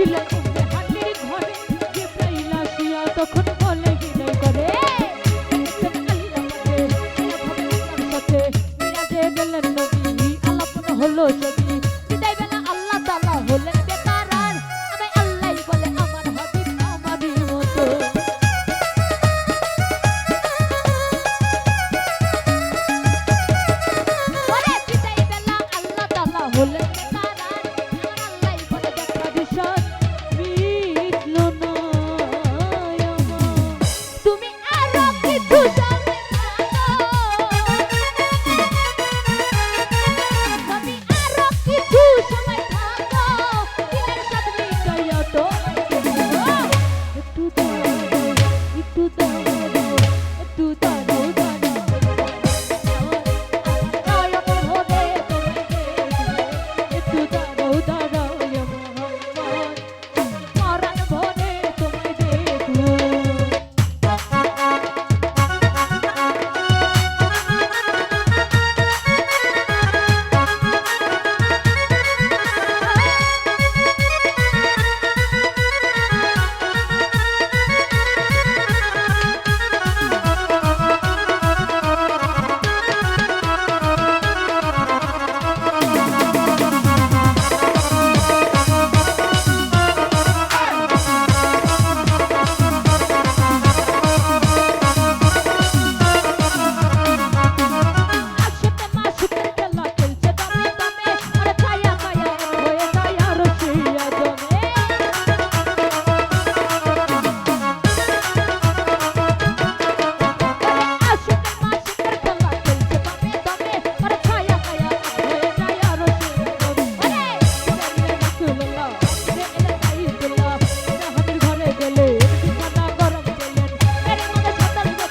ছিল হাতের ঘরে, যে প্রাইল আসিয়া তখন বলে হৃদয় করে সাথে গেলেন নদী আলাপন হলো যদি।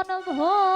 জনম হয়